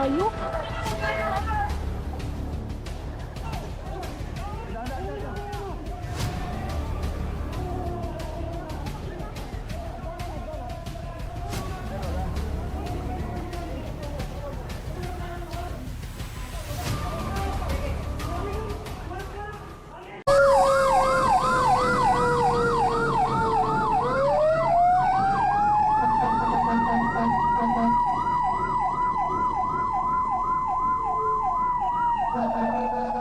Are you? Thank you.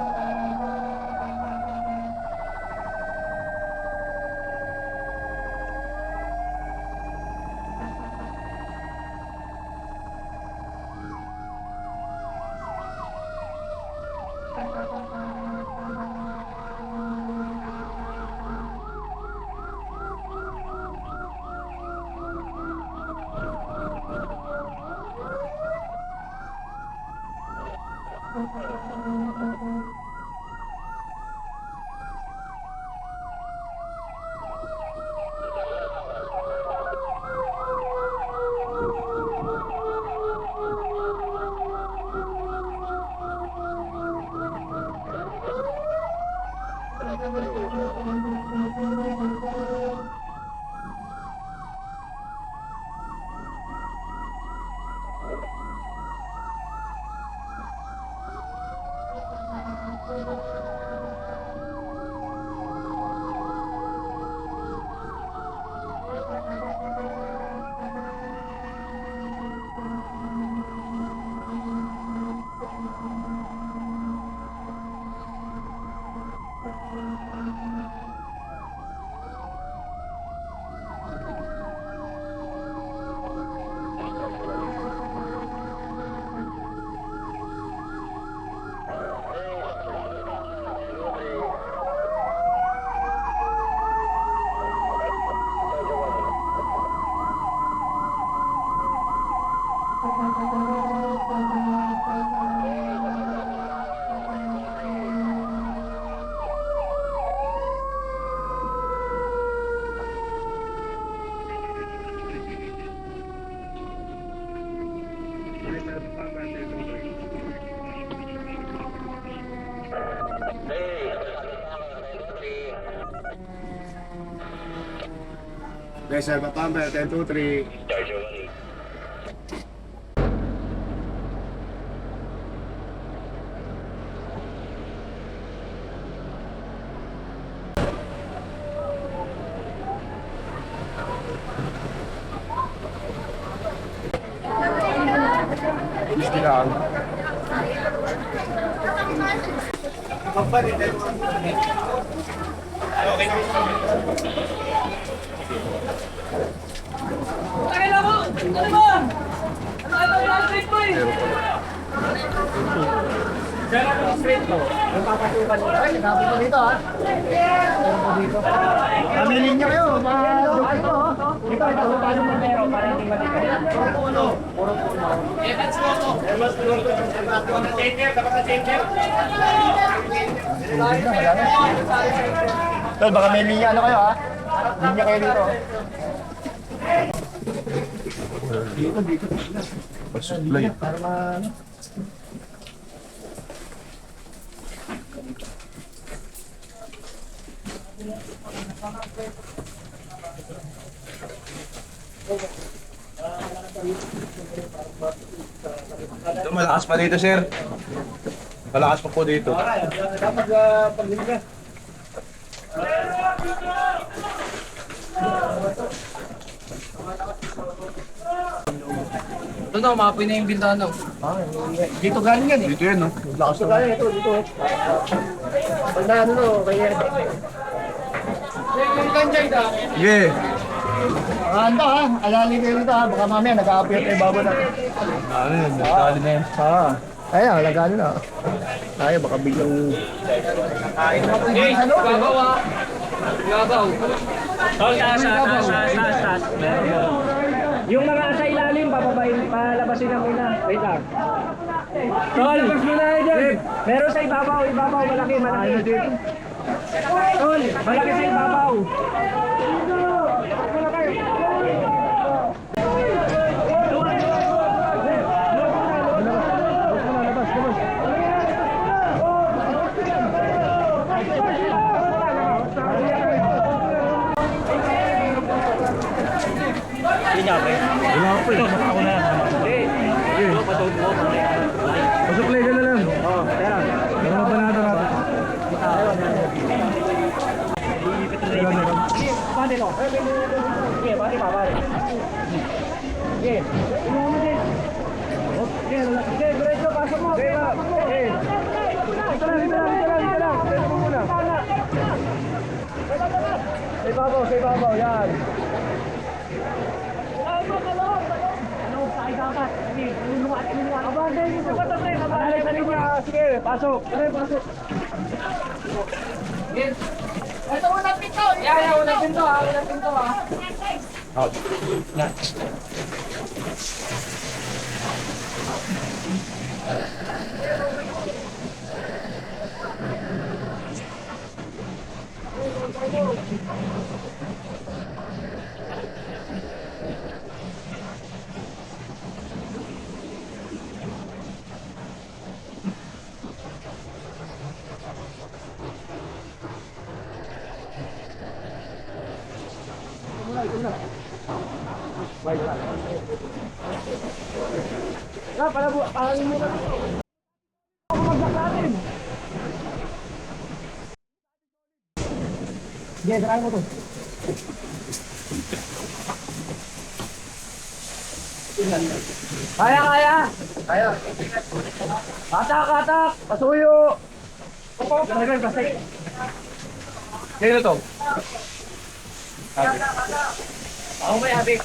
Reserva Pamper, 10 2 Pamilin niyo kayo, mga dito. Dito, ito, paano mo pero para hindi matikay. Puro puno. Puro puno. Evans Loto. Evans Loto. Changer, dapat sa changer. Tol, baka may linya ano kayo ha? Linya kayo dito. Dito, dito. Pasupply. Para ma... Ito, malakas pa dito, sir. Malakas pa po dito. Dapat uh, paglinya. Ito na, umapoy na yung bintana. Dito galing yan eh. Dito yan, no? Lakas na galing ito, dito. Pag na ano no, kaya... Sige. Ando ha, alali kayo dito ha, baka mamaya nag-a-appear tayo babo na. Ano yun? Nagkali na yan. Ah, ayun, nag-ano na. Ay, baka biglang... Eh, babaw ah. Babaw. Oh, taas, taas, taas, taas, taas. Yung mga sa ilalim, papabayin, palabasin na muna. Wait lang. Tol, kayo. Meron sa ibabaw, ibabaw, malaki, malaki. Tol, malaki sa ibabaw. Pasuklay ka na lang. Oo, pera. Para mabanata natin. Pati no. Sige, pati pa, pati. Sige. Tingnan mo din. Sige, relax. Sige, diretso, pasok mo. Sige, pasok mo. Sige. Dito lang, dito lang, dito lang, dito lang. Dito mo muna. Sa ibabaw, sa ibabaw, yan. Sige, pasok. Sige, pasok. Ito unang pinto. Yan, yan, unang pinto ah. Unang pinto ah. Ah, para bu, parang mo na. Magdak natin. Sige, try mo to. Kaya, kaya. Kaya. Katak, katak. Pasuyo. Talagang plastic. Kaya to? Ako may habik.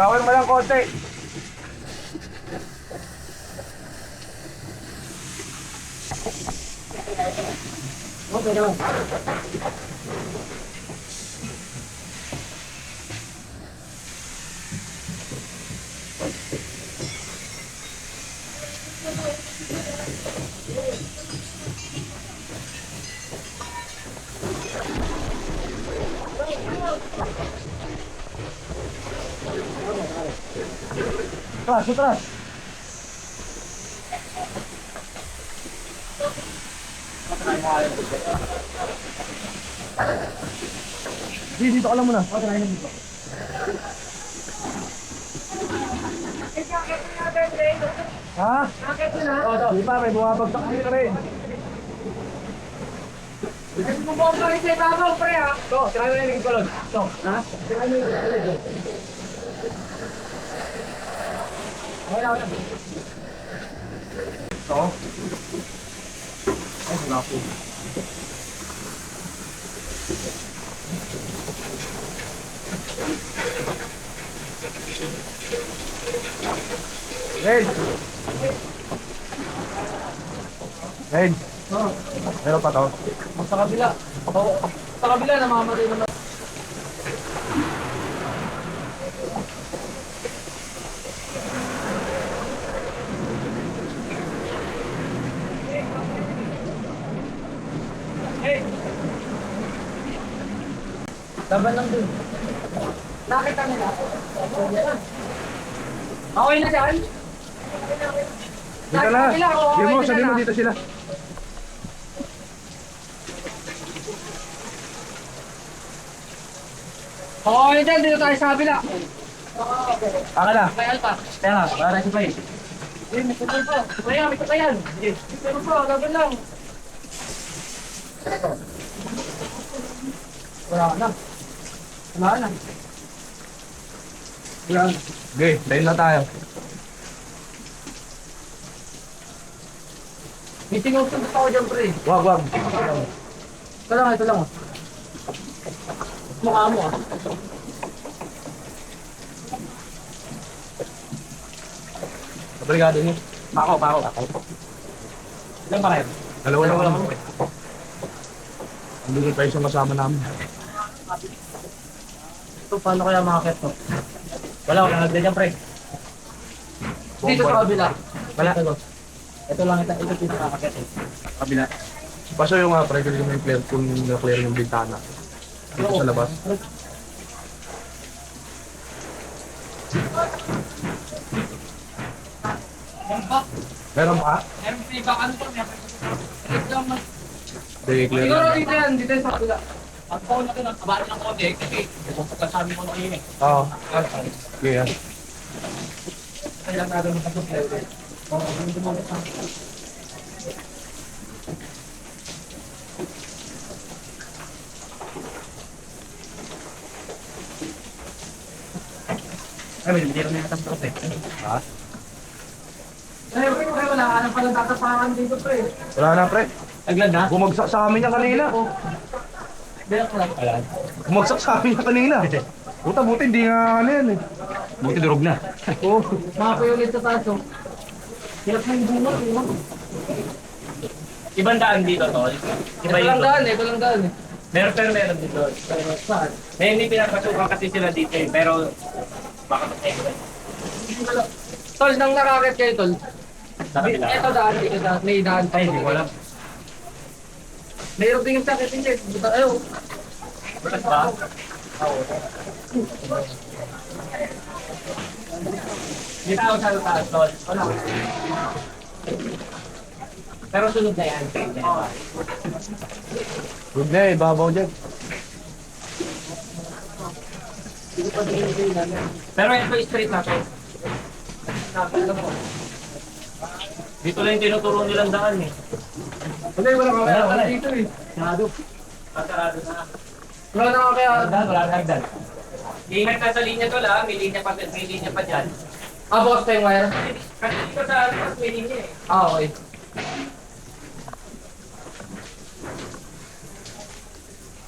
Kawin mo lang konti. Okay naman. Atras, atras. Di, dito ka lang muna. Na dito. Ha? Oo, oh, di pa, may bumabagsak dito rin. Bumbomba rin sa ibabaw, pre ah. Ito, tirahin mo na yung kolon. Ito, ha? Tirahin mo yung na, okay na. Ito. Ay, wala! Red! Meron pa to? Sa kabila. Oo, Sa kabila, namamatay naman. Laban lang dun. Nakita nila. Okay na dyan? Dito na! Sabi mo, sabi na mo na. dito sila. Okay dyan, dito tayo sa kabila. Aka na! Kaya pa. Kaya, para si Pai. Eh, may tutay pa. Kaya, may tutayan. Sige. Pero pa, laban lang. Wala na. Wala na. Wala na. Okay, dahil na tayo. Meeting out lang ako dyan, pre. Wag, wag. Ito lang, ito lang. oh. Mukha mo ah. Sa brigado niyo. Pako, pako. Ilan pa kayo? Dalawa lang kami. Ang tayo sa kasama namin. Ito, paano kaya makakit to? Wala, wala nagda dyan, pre. Dito sa kabila. Wala. Ito, ito lang, ito, ito dito nakakit eh. Kabila. Paso yung nga, pre, kung yung clear, kung na-clear yung bintana. Dito sa labas. Meron pa? Meron feedback ano to, meron. Reklamo. Hindi, clear Siguro na. dito yan, dito yan sa kabila. Ang phone natin, ang kabaan ng konti, kasi sabi mo na kayo eh. Oo. Okay, yan. Kaya natin magkasupply ulit. Ay, may hindi rin nakatapos eh. Ha? Eh, pre, pre, wala ka nang palang tatapakan dito, pre. Wala na, pre. Taglan na? Bumagsak sa amin yan kanina. Bilang lang. Wala. Bumagsak sa amin yan kanina. Puta, buti hindi nga ano yan eh. Buti durog na. Oo. Makapoy ulit sa taso. Hirap na yung bunga, no? Ibang daan dito, tol. Ito Iba lang yung daan eh, ito lang daan eh. Meron pero meron dito. Pero saan? May hindi pinapasukan kasi sila dito eh. Pero baka eh, Tol, nang nakakit kayo, tol. sa kabila. Ito daan, dito daan, may daan pa. Ay, hindi ko alam. Mayroon din yung sakit, hindi. Buta- Ayaw. Bukas ba? Dito ako sa taas, tol. Wala. Pero sunod na yan. Good na eh, babaw dyan. Pero ito straight na to. Dito lang yung tinuturo nilang daan eh. Hindi, wala ka Wala, kaya wala eh. dito eh. Sarado. Pasarado na. Wala na ka kaya. Hagdan, wala na hagdan. Ingat ka sa linya to lang, may linya pa, may linya pa dyan. Ah, bukas pa yung wire? Kasi dito sa may linya eh. Ah, okay.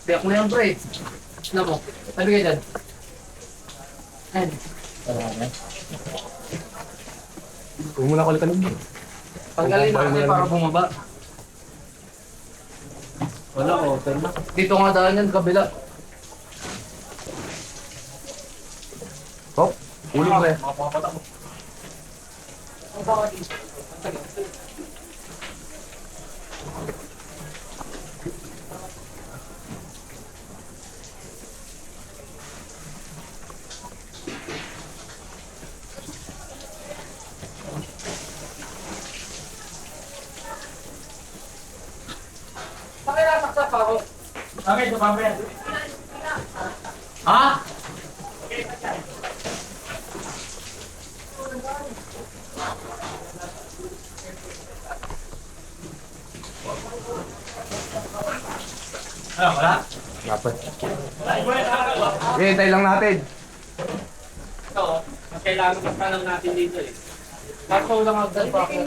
Tiyak mo yan, pre. Ano mo? Sabi kayo dyan. Ayan. Huwag mo na kulitan mo. Tanggalin natin para bumaba. Wala, open na. Dito nga daan yan, kabila. Hop, uli mo eh. Bakit Okay, ito pa Ha? Ano, wala? Dapat. Eh, hintay lang natin. Ito, mas kailangan mas tanong natin dito eh. Kaso lang agad pa ako.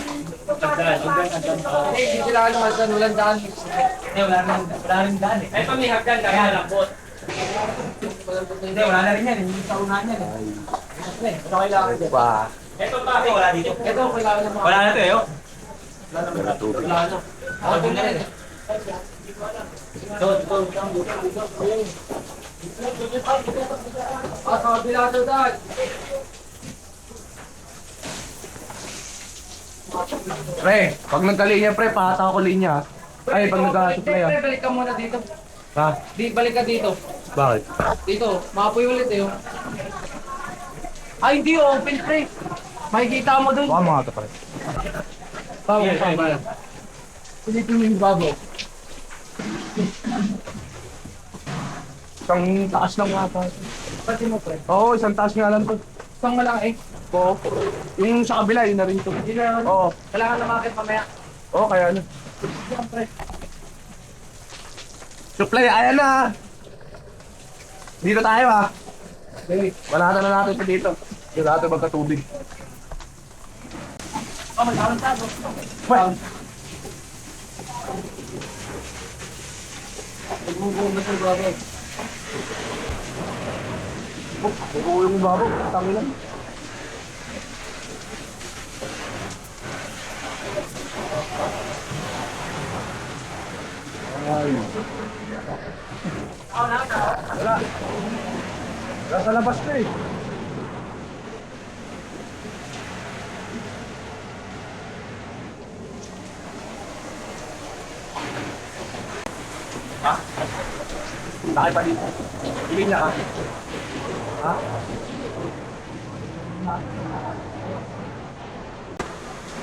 Hagdan, hagdan, hagdan. Hindi, hindi sila ano agad, walang daan. Hindi, wala rin, wala rin daan eh. Ito may hagdan, kaya lambot. Hindi, wala na rin yan. Hindi sa unahan yan eh. Ito kailangan dyan. Pa. Ito pa, wala dito. Ito, kailangan ng mga... Wala na ito eh, oh. Wala na. Ako din na rin eh. Doon, doon, doon. Ah, sa kabila daan. Pre, pag nagkalinya pre, pahata ako linya. Ay, pag nagka-supply ah. pre, balik ka muna dito. Ha? Di, balik ka dito. Bakit? Dito, makapoy ulit eh. oh. Ay, hindi oh, open pre. Makikita mo dun. Baka mga ito Yes, bago. yes. Pilipin mo yung bago. Isang taas lang nga pa. Pati mo pre. Oo, isang taas nga lang to. Isang malaki. Oo. Yung sa kabila, yun na rin to. Hindi na, Oo. kailangan na makit mamaya. Oo, oh, kaya ano. Supply, ayan na. Ah. Dito tayo ha. Wala na na natin ito dito. Dito natin magkatubig. Oh, may tarantado. Well. Nagbubong na sa baba. Oh, nagbubong yung baba. Tangi lang. Wala. Wala sa labas na eh. Bakit pa dito? Ibig na ka? Ha?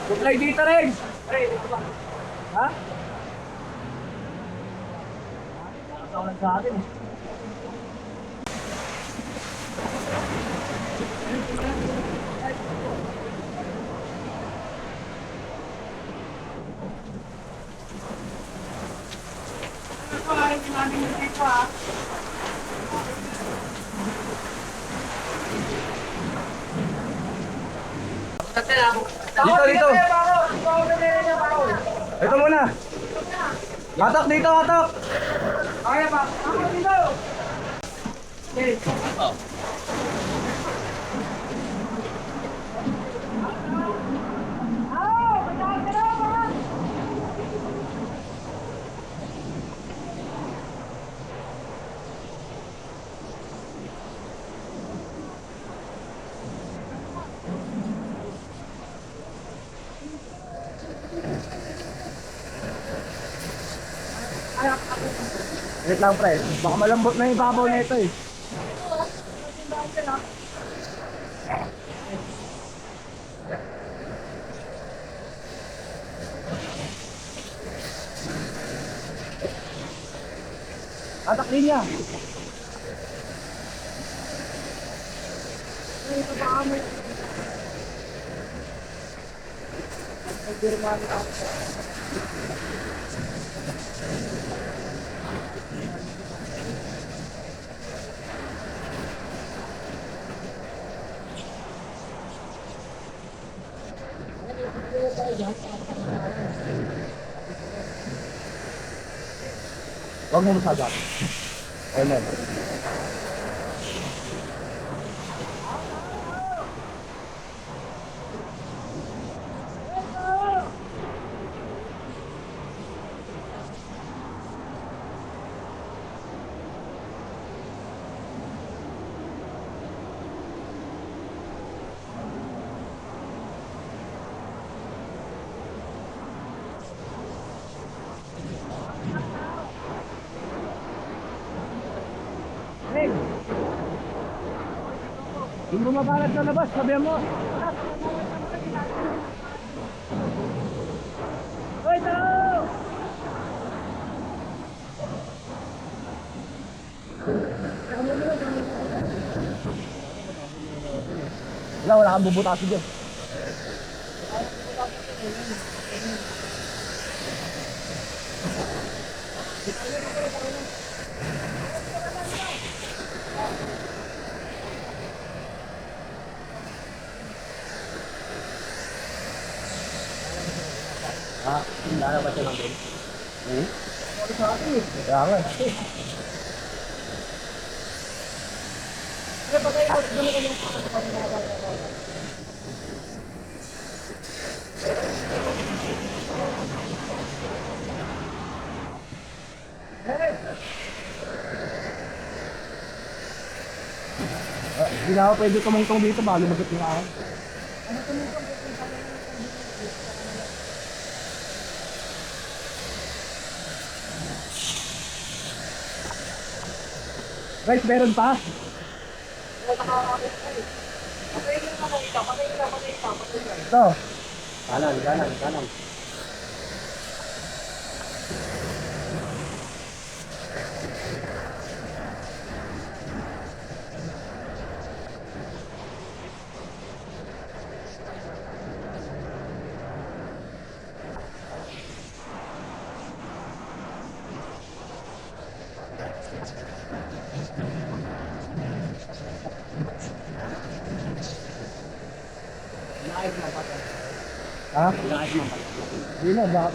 Supply dito rin! Ha? Sa atin eh. Dito, dito! Ito muna! Atak dito, atak! Alright, Bob. I'm going to go. Dude. Oh. Wait lang pre, baka malambot na yung babaw na ito eh. Atak linya. Huwag mo masagat. Amen. Hey! Bumabalat sa labas, sabihan mo. Hoy, tao! Wala, wala kang bubutasin dyan. Ha? Lalabas siya lang din. Hmm? Kaya nga. eh. Ah, Hindi na ako pwede tumungtong dito bago magot yung araw. Guys, meron pa? Ito. Kanan, kanan, kanan.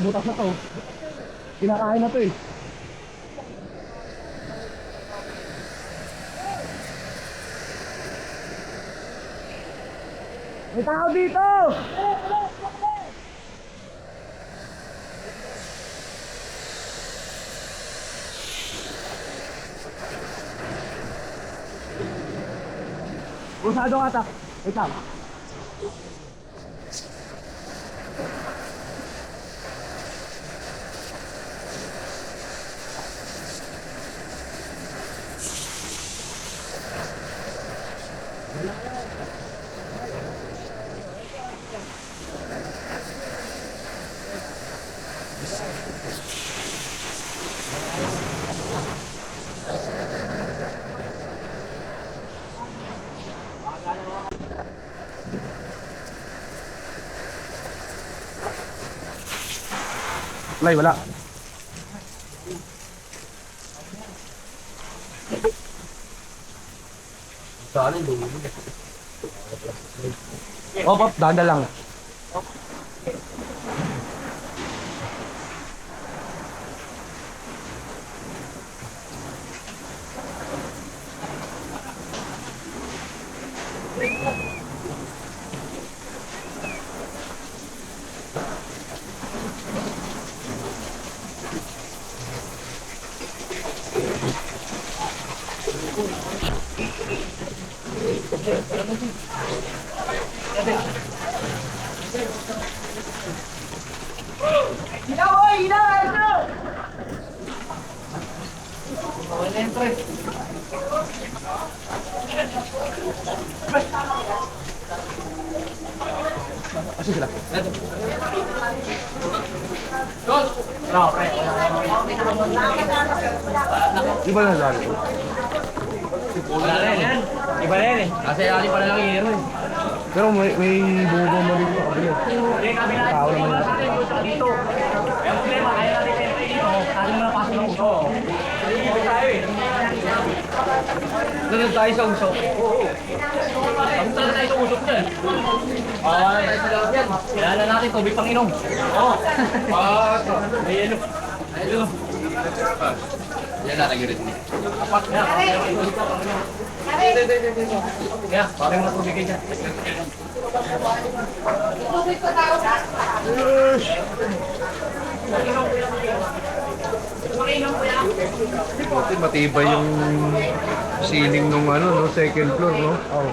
butas na to. Kinakain na to eh. May tao dito! Kusado ka ta. Wait. Lay, wala. Op, op, danda lang. Di ba na dali? Wala na yan. Iba na yan eh. Kasi ali pa na lang hero eh. Pero may, may bumubong. Hindi kami na. Tao naman yun. Dito. Kaya problema, kaya natin siyempre dito. Kaya mo na pasok ng uso. Dito tayo eh. Doon tayo sa usok. Ang talaga tayo sa usok dyan. Ah, tayo sa loob yan. Kailangan natin tubig pang inom. Oo. Ah, Ayan o. ayun. Yan na, nag-irit niya. Apat na. Kaya, parang na tubig kayo dyan. Pati matibay yung ceiling nung ano, no, second floor, no? Oo.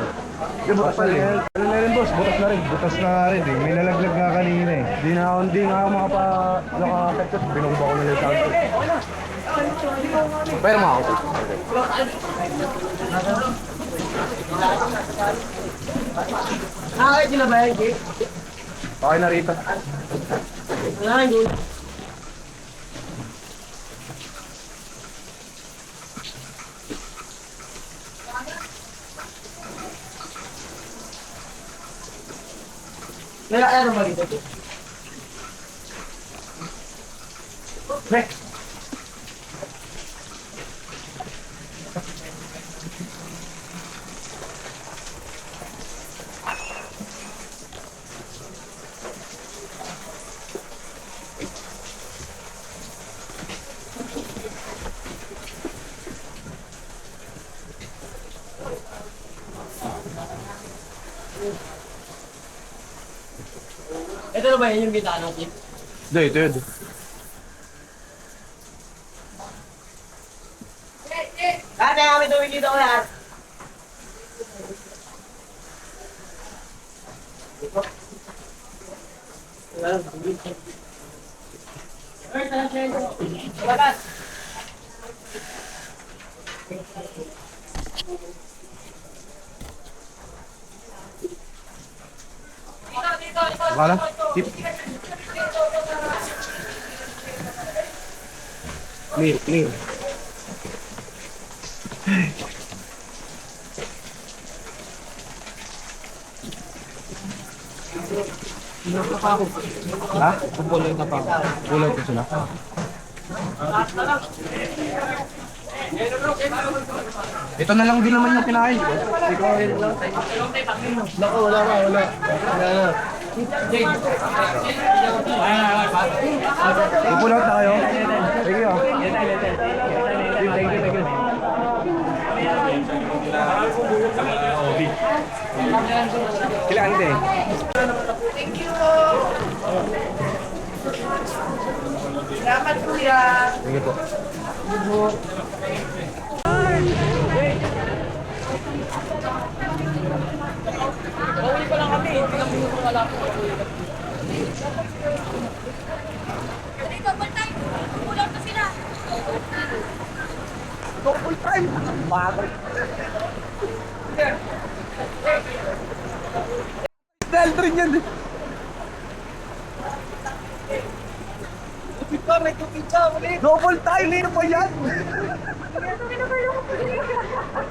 Yung butas na rin. Ano na rin, boss? Butas na rin. Butas na rin eh. May nalaglag nga kanina eh. Di na ako, di nga ako makapa, nakakatagkat. Binumba ko nila sa akin. Pero mo ako. Nakakit nila ba yan, Jake? Okay na rito. Wala nga, Jake. May ano ba dito? Ba yun yung bintana, Jake? Hindi, ito yun. Kaya kami tuwing dito ko lahat. Labas! Baka Clear, clear. Ha? Kumpulay na pa. Kulay ko sila. Ito na lang din naman yung kinain. Ikaw rin lang. Nako, wala ka, wala. Wala na. Upo lang tayo. Thank you. Thank you, thank you. Kailangan din. Salamat kuya. Sige po. Pauwi pa lang kami. Hindi kami wala po. Double time. Kulang na sila. Double time na pa yan. Napalapit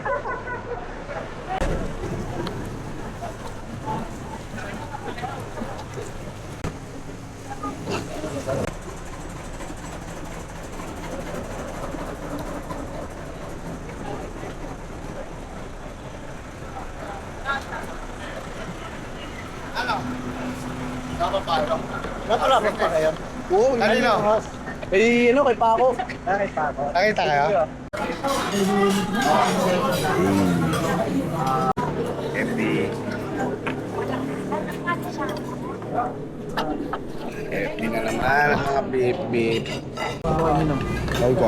pa kayo? Oo, kanino? Eh, ano, kay Paco. Nakita kayo? FD. FD na naman, mga beep-beep. Sabi ko.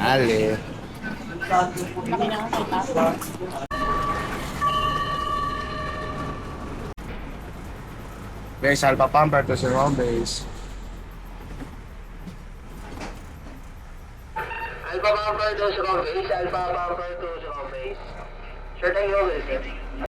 Ali. Base Alpha Pumper to Ron Base. Alpha Bumper to Strong Base, Alpha Bumper to Strong Base. Sure thing you will.